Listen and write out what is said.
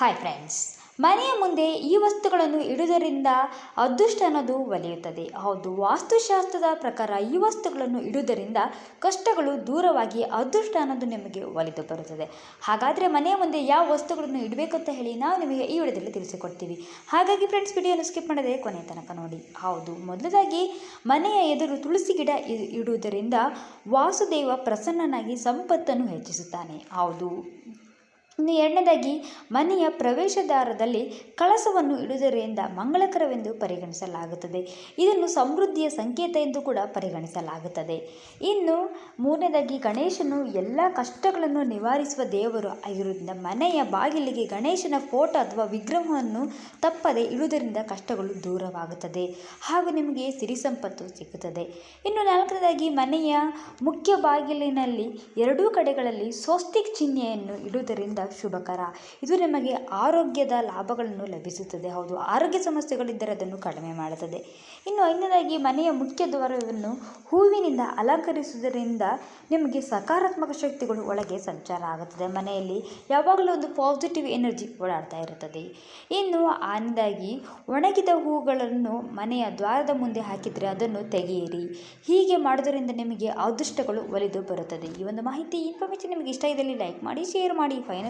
Hi friends ಮನೆಯ ಮುಂದೆ ಈ ವಸ್ತುಗಳನ್ನು ಇಡುವುದರಿಂದ ಅದೃಷ್ಟ ಅನ್ನೋದು ಒಲಿಯುತ್ತದೆ. ಹೌದು, ವಾಸ್ತುಶಾಸ್ತ್ರದ ಪ್ರಕಾರ ಈ ವಸ್ತುಗಳನ್ನು ಇಡುವುದರಿಂದ ಕಷ್ಟಗಳು ದೂರವಾಗಿ ಅದೃಷ್ಟ ಅನ್ನೋದು ನಿಮಗೆ ಒಲಿದು ಬರುತ್ತದೆ. ಹಾಗಾದರೆ ಮನೆಯ ಮುಂದೆ ಯಾವ ವಸ್ತುಗಳನ್ನು ಇಡಬೇಕು ಅಂತ ಹೇಳಿ ನಾವು ನಿಮಗೆ ಈ ವಿಡಿಯೋದಲ್ಲಿ ತಿಳಿಸಿಕೊಡ್ತೀವಿ. ಹಾಗಾಗಿ ಫ್ರೆಂಡ್ಸ್ ವಿಡಿಯೋನ ಸ್ಕಿಪ್ ಮಾಡದೆ ಕೊನೆಯ ತನಕ ನೋಡಿ. ಹೌದು, ಮೊದಲದಾಗಿ ಮನೆಯ ಎದುರು ತುಳಸಿ ಗಿಡ ಇಡುವುದರಿಂದ ವಾಸುದೇವ ಪ್ರಸನ್ನನಾಗಿ ಸಂಪತ್ತನ್ನು ಹೆಚ್ಚಿಸುತ್ತಾನೆ. ಹೌದು. ಇನ್ನು ಎರಡನೇದಾಗಿ, ಮನೆಯ ಪ್ರವೇಶ ದಾರದಲ್ಲಿ ಕಳಸವನ್ನು ಇಡುವುದರಿಂದ ಮಂಗಳಕರವೆಂದು ಪರಿಗಣಿಸಲಾಗುತ್ತದೆ. ಇದನ್ನು ಸಮೃದ್ಧಿಯ ಸಂಕೇತ ಎಂದು ಕೂಡ ಪರಿಗಣಿಸಲಾಗುತ್ತದೆ. ಇನ್ನು ಮೂರನೇದಾಗಿ, ಗಣೇಶನು ಎಲ್ಲ ಕಷ್ಟಗಳನ್ನು ನಿವಾರಿಸುವ ದೇವರು ಆಗಿರುವುದರಿಂದ ಮನೆಯ ಬಾಗಿಲಿಗೆ ಗಣೇಶನ ಫೋಟೋ ಅಥವಾ ವಿಗ್ರಹವನ್ನು ತಪ್ಪದೆ ಇಡುವುದರಿಂದ ಕಷ್ಟಗಳು ದೂರವಾಗುತ್ತದೆ. ಹಾಗೂ ನಿಮಗೆ ಸಿರಿ ಸಂಪತ್ತು ಸಿಗುತ್ತದೆ ಇನ್ನು ನಾಲ್ಕನೇದಾಗಿ, ಮನೆಯ ಮುಖ್ಯ ಬಾಗಿಲಿನಲ್ಲಿ ಎರಡೂ ಕಡೆಗಳಲ್ಲಿ ಸ್ವಸ್ತಿಕ್ ಚಿಹ್ನೆಯನ್ನು ಇಡುವುದರಿಂದ ಶುಭಕರ ಇದು ನಿಮಗೆ ಆರೋಗ್ಯದ ಲಾಭಗಳನ್ನು ಲಭಿಸುತ್ತದೆ. ಹೌದು, ಆರೋಗ್ಯ ಸಮಸ್ಯೆಗಳಿದ್ದರೆ ಅದನ್ನು ಕಡಿಮೆ ಮಾಡುತ್ತದೆ. ಇನ್ನು ಐದನೇದಾಗಿ, ಮನೆಯ ಮುಖ್ಯ ದ್ವಾರವನ್ನು ಹೂವಿನಿಂದ ಅಲಂಕರಿಸುವುದರಿಂದ ನಿಮಗೆ ಸಕಾರಾತ್ಮಕ ಶಕ್ತಿಗಳು ಒಳಗೆ ಸಂಚಾರ ಆಗುತ್ತದೆ. ಮನೆಯಲ್ಲಿ ಯಾವಾಗಲೂ ಒಂದು ಪಾಸಿಟಿವ್ ಎನರ್ಜಿ ಓಡಾಡ್ತಾ ಇರುತ್ತದೆ. ಇನ್ನು ಆನದಾಗಿ ಒಣಗಿದ ಹೂಗಳನ್ನು ಮನೆಯ ದ್ವಾರದ ಮುಂದೆ ಹಾಕಿದರೆ ಅದನ್ನು ತೆಗೆಯಿರಿ. ಹೀಗೆ ಮಾಡೋದರಿಂದ ನಿಮಗೆ ಅದೃಷ್ಟಗಳು ಒಲಿದು ಬರುತ್ತದೆ. ಈ ಒಂದು ಮಾಹಿತಿ ಇನ್ಫಾರ್ಮೇಷನ್ ನಿಮಗೆ ಇಷ್ಟ ಇದ್ದಲ್ಲಿ ಲೈಕ್ ಮಾಡಿ ಶೇರ್ ಮಾಡಿ finally